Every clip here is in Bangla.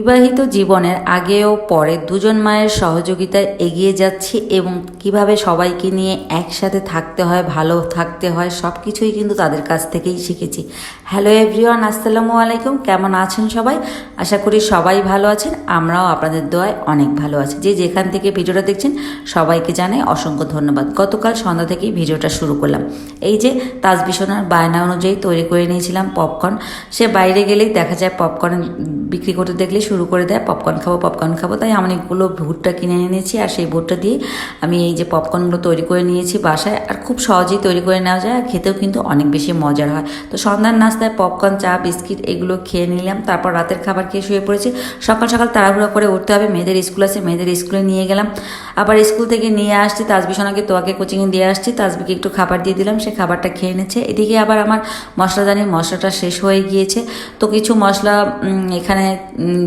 বিবাহিত জীবনের আগে ও পরে দুজন মায়ের সহযোগিতায় এগিয়ে যাচ্ছি এবং কীভাবে সবাইকে নিয়ে একসাথে থাকতে হয়, ভালো থাকতে হয় সব কিছুই কিন্তু তাদের কাছ থেকেই শিখেছি। হ্যালো এভরিওয়ান আসসালামু আলাইকুম। কেমন আছেন সবাই? আশা করি সবাই ভালো আছেন। আমরাও আপনাদের দোয়ায় অনেক ভালো আছি। যে যেখান থেকে ভিডিওটা দেখছেন, সবাইকে জানাই অসংখ্য ধন্যবাদ। গতকাল সন্ধ্যা থেকেই ভিডিওটা শুরু করলাম। এই যে তাজবিশনার বায়না অনুযায়ী তৈরি করে নিয়েছিলাম পপকর্ন। সে বাইরে গেলেই দেখা যায় পপকর্ন বিক্রি করতে দেখলে শুরু করে দেয় পপকর্ন খাব পপকর্ন খাব। তাই আমি অনেকগুলো ভুট্টা কিনে এনেছি আর সেই ভুট্টা দিয়ে আমি এই যে পপকর্নগুলো তৈরি করে নিয়েছি বাসায়। আর খুব সহজেই তৈরি করে নেওয়া যায় আর খেতেও কিন্তু অনেক বেশি মজার হয়। তো সন্ধ্যার নাস্তায় পপকর্ন চা, বিস্কিট এগুলো খেয়ে নিলাম। তারপর রাতের খাবার খেয়ে শুয়ে পড়েছি। সকাল সকাল তাড়াহুড়ো করে উঠতে হবে। মেয়েদের স্কুল আছে, মেয়েদের স্কুলে নিয়ে গেলাম। আবার স্কুল থেকে নিয়ে আসছি। তাজবি সোনাকে, তোয়াকে কোচিংয়ে দিয়ে আসছি। তাজবিকে একটু খাবার দিয়ে দিলাম। সে খাবারটা খেয়ে নিচ্ছে। এদিকে আবার আমার মশলাদানির মশলাটা শেষ হয়ে গিয়েছে। তো কিছু মশলা এখানে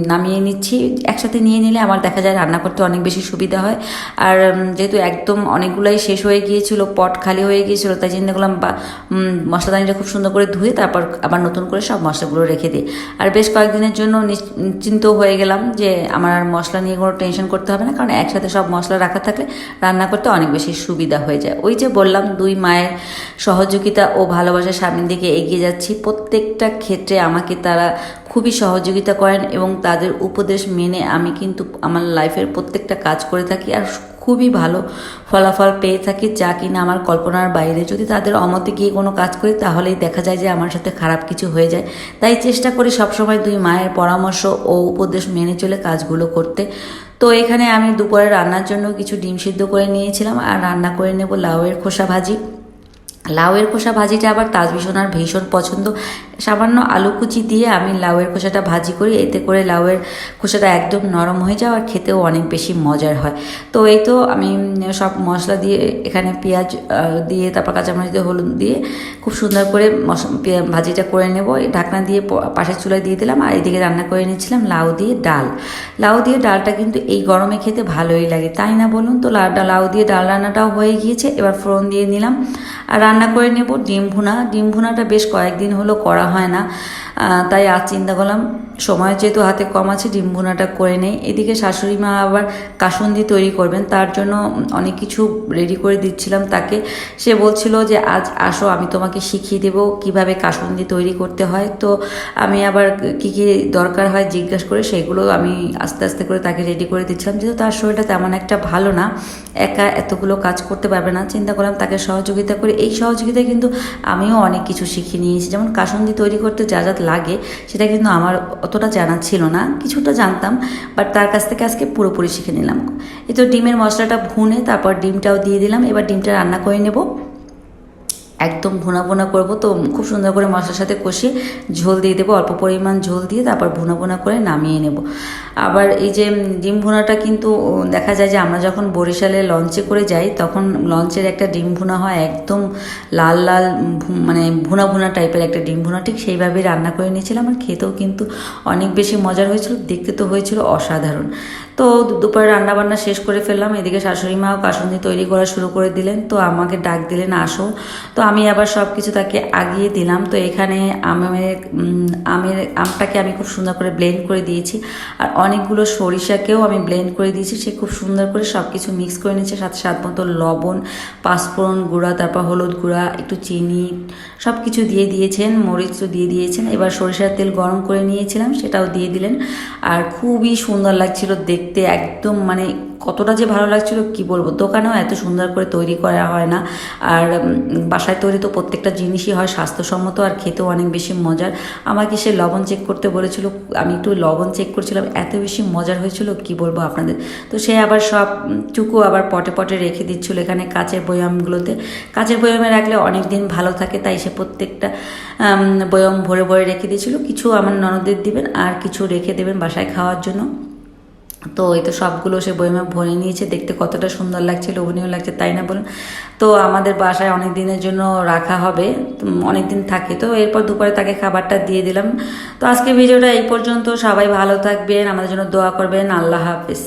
নামিয়ে নিচ্ছি। একসাথে নিয়ে নিলে আমার দেখা যায় রান্না করতে অনেক বেশি সুবিধা হয়। আর যেহেতু একদম অনেকগুলাই শেষ হয়ে গিয়েছিল, পট খালি হয়ে গিয়েছিল, তাই চিন্তা করলাম বা মশলাদানিটা খুব সুন্দর করে ধুয়ে তারপর আবার নতুন করে সব মশলাগুলো রেখে দিই। আর বেশ কয়েকদিনের জন্য নিশ- নিশ্চিন্ত হয়ে গেলাম যে, আমার আর মশলা নিয়ে কোনো টেনশন করতে হবে না, কারণ একসাথে সব মশলা রাখা থাকলে রান্না করতে অনেক বেশি সুবিধা হয়ে যায়। ওই যে বললাম, দুই মায়ের সহযোগিতা ও ভালোবাসার সামনের দিকে এগিয়ে যাচ্ছি। প্রত্যেকটা ক্ষেত্রে আমাকে তারা খুবই সহযোগিতা করেন এবং তাদের উপদেশ মেনে আমি কিন্তু আমার লাইফের প্রত্যেকটা কাজ করে থাকি আর খুবই ভালো ফলাফল পেয়ে থাকি যা কিনা আমার কল্পনার বাইরে। যদি তাদের অমতে গিয়ে কোনো কাজ করি, তাহলেই দেখা যায় যে আমার সাথে খারাপ কিছু হয়ে যায়। তাই চেষ্টা করি সবসময় দুই মায়ের পরামর্শ ও উপদেশ মেনে চলে কাজগুলো করতে। তো এখানে আমি দুপুরে রান্নার জন্য কিছু ডিম সিদ্ধ করে নিয়েছিলাম আর রান্না করে নেব লাউয়ের খোসা ভাজি। লাউয়ের খোসা ভাজিটা আবার তাজবিশনার ভীষণ পছন্দ। সামান্য আলু কুচি দিয়ে আমি লাউয়ের খোসাটা ভাজি করি, এতে করে লাউয়ের খোসাটা একদম নরম হয়ে যায় আর খেতেও অনেক বেশি মজার হয়। তো এই তো আমি সব মশলা দিয়ে এখানে পেঁয়াজ দিয়ে তারপর কাঁচামরিচ দিয়ে, হলুদ দিয়ে খুব সুন্দর করে ভাজিটা করে নেব। ঢাকনা দিয়ে পাশের চুলায় দিয়ে দিলাম আর এদিকে রান্না করে নিচ্ছিলাম লাউ দিয়ে ডাল। লাউ দিয়ে ডালটা কিন্তু এই গরমে খেতে ভালোই লাগে, তাই না বলুন? তো লাউ দিয়ে ডাল রান্নাটাও হয়ে গিয়েছে, এবার ফোড়ন দিয়ে নিলাম। আর রান্না করে নেব ডিম ভুনা। ডিম ভুনাটা বেশ কয়েকদিন হলো করা হয় না। তাই আজ চিন্তা করলাম, সময় যেহেতু হাতে কম আছে, ডিম ভুনাটা করে নেই। এদিকে শাশুড়ি মা আবার কাসুন্দি তৈরি করবেন, তার জন্য অনেক কিছু রেডি করে দিচ্ছিলাম তাকে। সে বলছিল যে, আজ আসো, আমি তোমাকে শিখিয়ে দেবো কীভাবে কাসুন্দি তৈরি করতে হয়। তো আমি আবার কি কি দরকার হয় জিজ্ঞাসা করে সেগুলো আমি আস্তে আস্তে করে তাকে রেডি করে দিচ্ছিলাম। যেহেতু তার শরীরটা তেমন একটা ভালো না, একা এতগুলো কাজ করতে পারবে না, চিন্তা করলাম তাকে সহযোগিতা করে। এই সহযোগিতায় কিন্তু আমিও অনেক কিছু শিখে নিয়েছি। যেমন কাসুন্দি তৈরি করতে যা যা লাগে, সেটা কিন্তু আমার অতটা জানা ছিল না, কিছুটা জানতাম বাট তার কাছ থেকে আজকে পুরোপুরি শিখে নিলাম। এই তো ডিমের মশলাটা ভুনে তারপর ডিমটাও দিয়ে দিলাম, এবার ডিমটা রান্না করে নেব। একদম ভুনা ভুনা করব। তো খুব সুন্দর করে মশলার সাথে কষিয়ে ঝোল দিয়ে দেবো, অল্প পরিমাণ ঝোল দিয়ে তারপর ভুনা ভুনা করে নামিয়ে নেব। আবার এই যে ডিম ভুনাটা কিন্তু দেখা যায় যে আমরা যখন বরিশালে লঞ্চে করে যাই, তখন লঞ্চের একটা ডিম ভুনা হয় একদম লাল লাল মানে ভুনা ভুনা টাইপের একটা ডিম ভুনা। ঠিক সেইভাবেই রান্না করে নিয়েছিলাম আর খেতেও কিন্তু অনেক বেশি মজার হয়েছিল, দেখতে তো হয়েছিল অসাধারণ। তো দুপুরে রান্না বান্না শেষ করে ফেললাম, এদিকে শাশুড়ি মাও কাসুন্দি তৈরি করা শুরু করে দিলেন। তো আমাকে ডাক দিলেন, আসো। তো আমি আবার সব কিছু তাকে আগিয়ে দিলাম। তো এখানে আমের আমের আমটাকে আমি খুব সুন্দর করে ব্লেন্ড করে দিয়েছি। আর অনেকগুলো সরিষাকেও আমি ব্লেন্ড করে দিয়েছি। সে খুব সুন্দর করে সব কিছু মিক্স করে নিয়েছে। সাথে স্বাদ মতো লবণ, পাঁচফোড়ন গুঁড়া, তারপর হলুদ গুঁড়া, একটু চিনি সব কিছু দিয়ে দিয়েছেন, মরিচ দিয়ে দিয়েছেন। এবার সরিষার তেল গরম করে নিয়েছিলাম, সেটাও দিয়ে দিলেন। আর খুবই সুন্দর লাগছিল দেখতে, একদম মানে কতটা যে ভালো লাগছিল, কি বলব? দোকানেও এত সুন্দর করে তৈরি করা হয় না। আর বাসায় তৈরি তো প্রত্যেকটা জিনিসই হয়, স্বাস্থ্যসম্মত আর খেতেও অনেক বেশি মজার। আমাকে সে লবণ চেক করতে বলেছিল, আমি একটু লবণ চেক করছিলাম, এত বেশি মজার হয়েছিল, কি বলব আপনাদের? তো সে আবার সব টুকু আবার পটে পটে রেখে দিচ্ছিল এখানে কাচের বয়ামগুলোতে। কাচের বয়ামে রাখলে অনেক দিন ভালো থাকে, তাই সে প্রত্যেকটা বয়াম ভরে ভরে রেখে দিয়েছিল। কিছু আমার ননদের দিবেন, আর কিছু রেখে দেবেন বাসায় খাওয়ার জন্য। তো এই তো সবগুলো সে বইমে ভরে নিয়েছে, দেখতে কতটা সুন্দর লাগছে, লোভনীয় লাগছে, তাই না বলুন? তো আমাদের বাসায় অনেক দিনের জন্য রাখা হবে অনেক দিন থাকে। তো এরপর দুপুরে তাকে খাবারটা দিয়ে দিলাম। তো আজকে ভিডিওটা এই পর্যন্ত। সবাই ভালো থাকবেন, আমাদের জন্য দোয়া করবেন। আল্লাহ হাফেজ।